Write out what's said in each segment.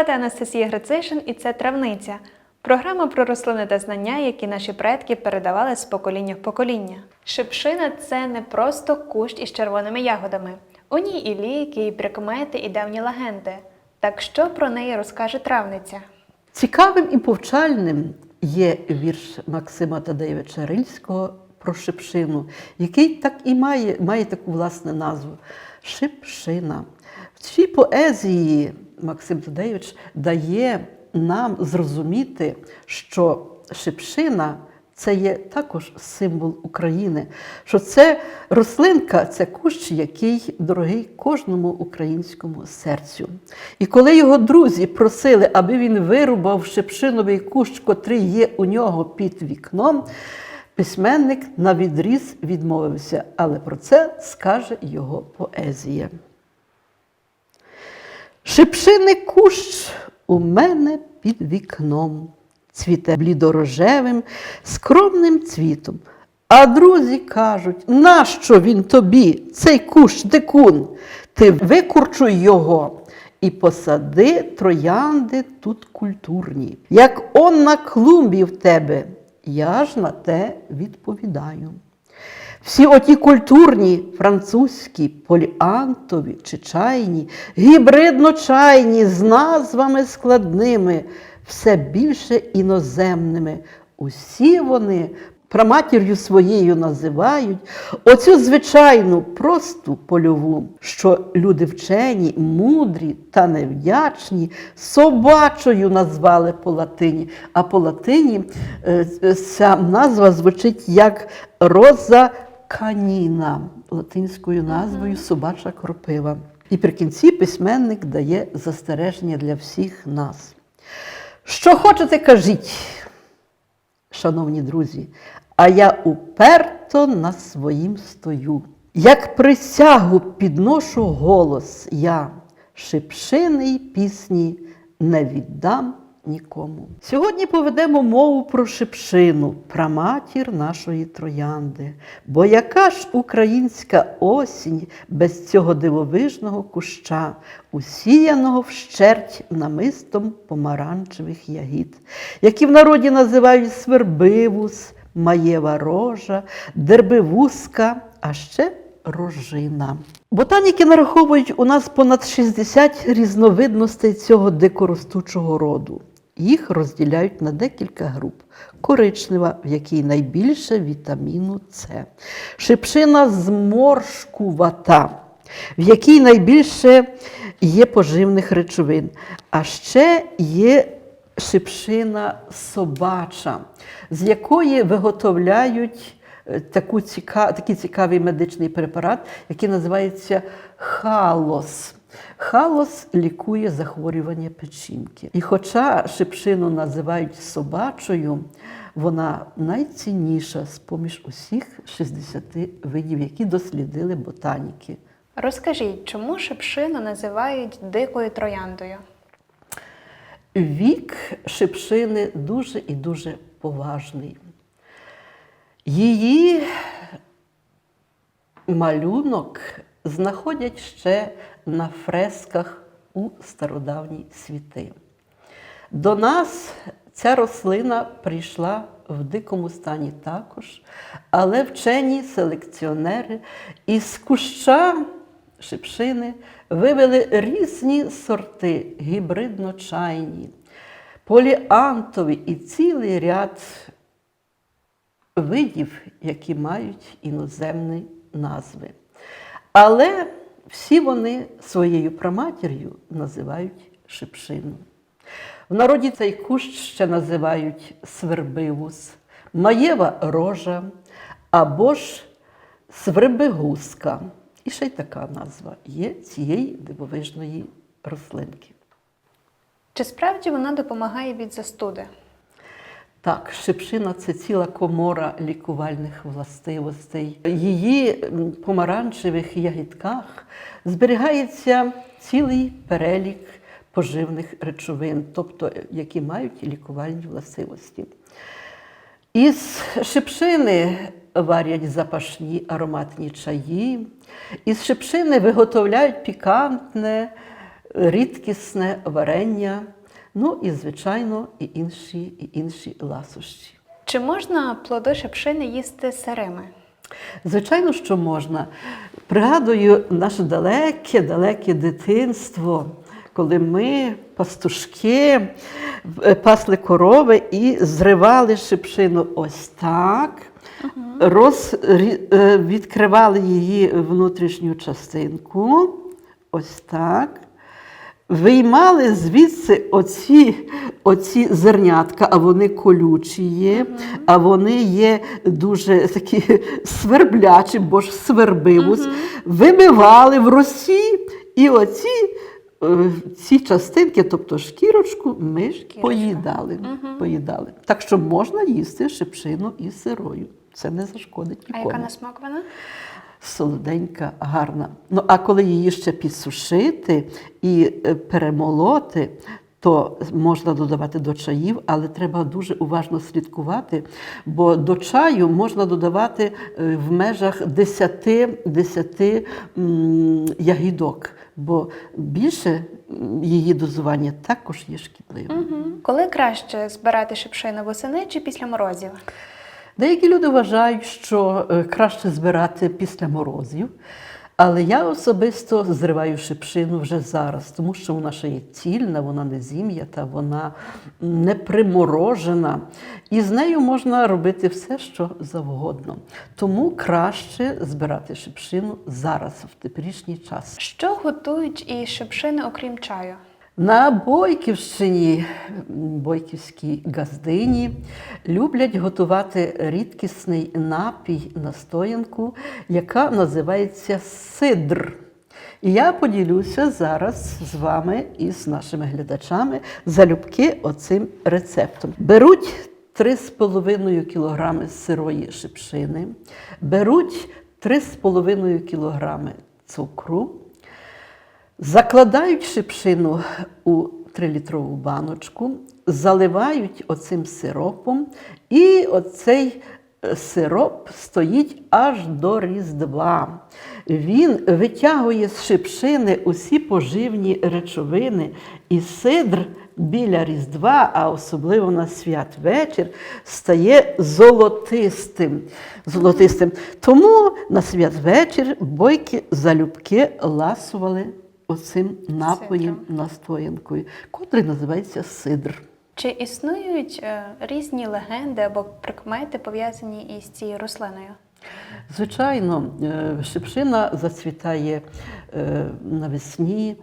звати Анастасія Грицишин і це Травниця. Програма про рослини та знання, які наші предки передавали з покоління в покоління. Шипшина це не просто кущ із червоними ягодами. У ній і ліки, і прикмети, і давні легенди. Так що про неї розкаже травниця? Цікавим і повчальним є вірш Максима Тадеєвича Рильського про шипшину, який так і має, має таку власне назву Шипшина. В цій поезії Максим Тадеєвич дає нам зрозуміти, що шипшина це є також символ України, що це рослинка, це кущ, який дорогий кожному українському серцю. І коли його друзі просили, аби він вирубав шипшиновий кущ, котрий є у нього під вікном, письменник на відріз відмовився, але про це скаже його поезія. Шипшини кущ у мене під вікном, цвіте блідорожевим, скромним цвітом. А друзі кажуть, нащо він тобі, цей кущ дикун? Ти викурчуй його і посади троянди тут культурні. Як он на клумбі в тебе, я ж на те відповідаю. Всі оті культурні, французькі, поліантові чи чайні, гібридно-чайні з назвами складними, все більше іноземними. Усі вони праматір'ю своєю називають оцю звичайну, просту польову, що люди вчені, мудрі та невдячні собачою назвали по латині. А по латині е, ця назва звучить як роза каніна, латинською назвою собача кропива. І при кінці письменник дає застереження для всіх нас. Що хочете, кажіть, шановні друзі, а я уперто на своїм стою. Як присягу підношу голос я, шипшини й пісні не віддам нікому. Сьогодні поведемо мову про шипшину, праматір нашої троянди. Бо яка ж українська осінь без цього дивовижного куща, усіяного вщерть намистом помаранчевих ягід, які в народі називають свербивус, маєва рожа, дербивузка, а ще рожина. Ботаніки нараховують у нас понад 60 різновидностей цього дикоростучого роду. Їх розділяють на декілька груп. Коричнева, в якій найбільше вітаміну С, шипшина зморшкувата, в якій найбільше є поживних речовин. А ще є шипшина собача, з якої виготовляють е, таку ціка, такий цікавий медичний препарат, який називається халос. Халос лікує захворювання печінки. І хоча шипшину називають собачою, вона найцінніша з поміж усіх 60 видів, які дослідили ботаніки. Розкажіть, чому шипшину називають дикою трояндою? Вік шипшини дуже і дуже поважний. Її малюнок знаходять ще на фресках у стародавні світи. До нас ця рослина прийшла в дикому стані також, але вчені селекціонери із куща шипшини вивели різні сорти гібридно-чайні, поліантові і цілий ряд видів, які мають іноземні назви. Але всі вони своєю праматір'ю називають шипшину. В народі цей кущ ще називають свербивус, маєва рожа або ж свербигузка. І ще й така назва є цієї дивовижної рослинки. Чи справді вона допомагає від застуди? Так, шипшина це ціла комора лікувальних властивостей. Її помаранчевих ягідках зберігається цілий перелік поживних речовин, тобто які мають лікувальні властивості. Із шипшини варять запашні ароматні чаї, із шипшини виготовляють пікантне рідкісне варення, ну і, звичайно, і інші, і інші ласощі. Чи можна плоди шипшини їсти сирими? Звичайно, що можна. Пригадую наше далеке, далеке дитинство, коли ми, пастушки, е, пасли корови і зривали шипшину ось так, роз, е, відкривали її внутрішню частинку, ось так. Виймали звідси оці, оці зернятка, а вони колючі є, а вони є дуже такі сверблячі, бо ж свербив. ось. Вимивали в росі, і оці ці частинки, тобто шкірочку, ми ж поїдали. поїдали. Так що можна їсти шипшину і сирою. Це не зашкодить А яка на смак вона? солоденька, гарна. Ну, а коли її ще підсушити і е, перемолоти, то можна додавати до чаїв, але треба дуже уважно слідкувати, бо до чаю можна додавати е, в межах 10, 10 ягідок, бо більше її дозування також є шкідливим. Коли краще збирати шипшину восени чи після морозів? Деякі люди вважають, що е, краще збирати після морозів, але я особисто зриваю шипшину вже зараз, тому що вона ще є цільна, вона не зім'ята, вона не приморожена. І з нею можна робити все, що завгодно. Тому краще збирати шипшину зараз, в теперішній час. Що готують і шипшини, окрім чаю? На Бойківщині, бойківській газдині, люблять готувати рідкісний напій настоянку, яка називається сидр. І я поділюся зараз з вами і з нашими глядачами залюбки оцим рецептом. Беруть 3,5 кг сирої шипшини, беруть 3,5 кг цукру, Закладають шипшину у 3-літрову баночку, заливають оцим сиропом, і оцей е, сироп стоїть аж до Різдва. Він витягує з шипшини усі поживні речовини, і сидр біля Різдва, а особливо на святвечір, стає золотистим. золотистим. Тому на святвечір бойки залюбки ласували оцим напоєм настоянкою, котрий називається сидр. Чи існують е, різні легенди або прикмети пов'язані із цією рослиною? Звичайно, е, шипшина зацвітає е, навесні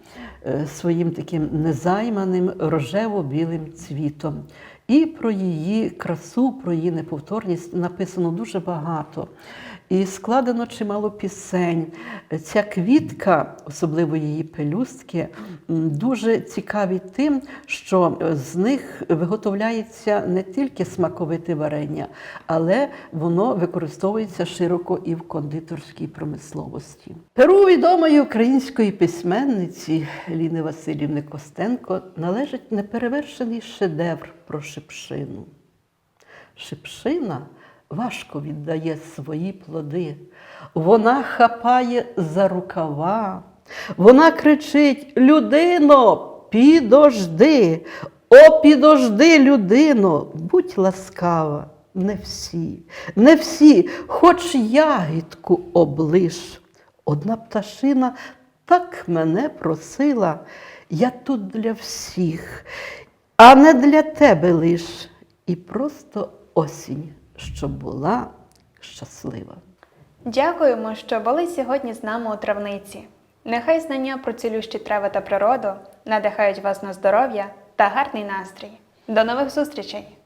своїм таким незайманим рожево-білим цвітом. І про її красу, про її неповторність написано дуже багато. І складено чимало пісень. Ця квітка, особливо її пелюстки, дуже цікаві тим, що з них виготовляється не тільки смаковите варення, але воно використовується широко і в кондитерській промисловості. Перу відомої української письменниці Ліни Васильівни Костенко належить неперевершений шедевр про шипшину. Шипшина важко віддає свої плоди. Вона хапає за рукава. Вона кричить: Людино, підожди, о, підожди, людино, будь ласкава. Не всі, не всі, хоч ягідку облиш. Одна пташина так мене просила, я тут для всіх, а не для тебе лиш. І просто осінь, щоб була щаслива. Дякуємо, що були сьогодні з нами у травниці. Нехай знання про цілющі трави та природу надихають вас на здоров'я та гарний настрій. До нових зустрічей!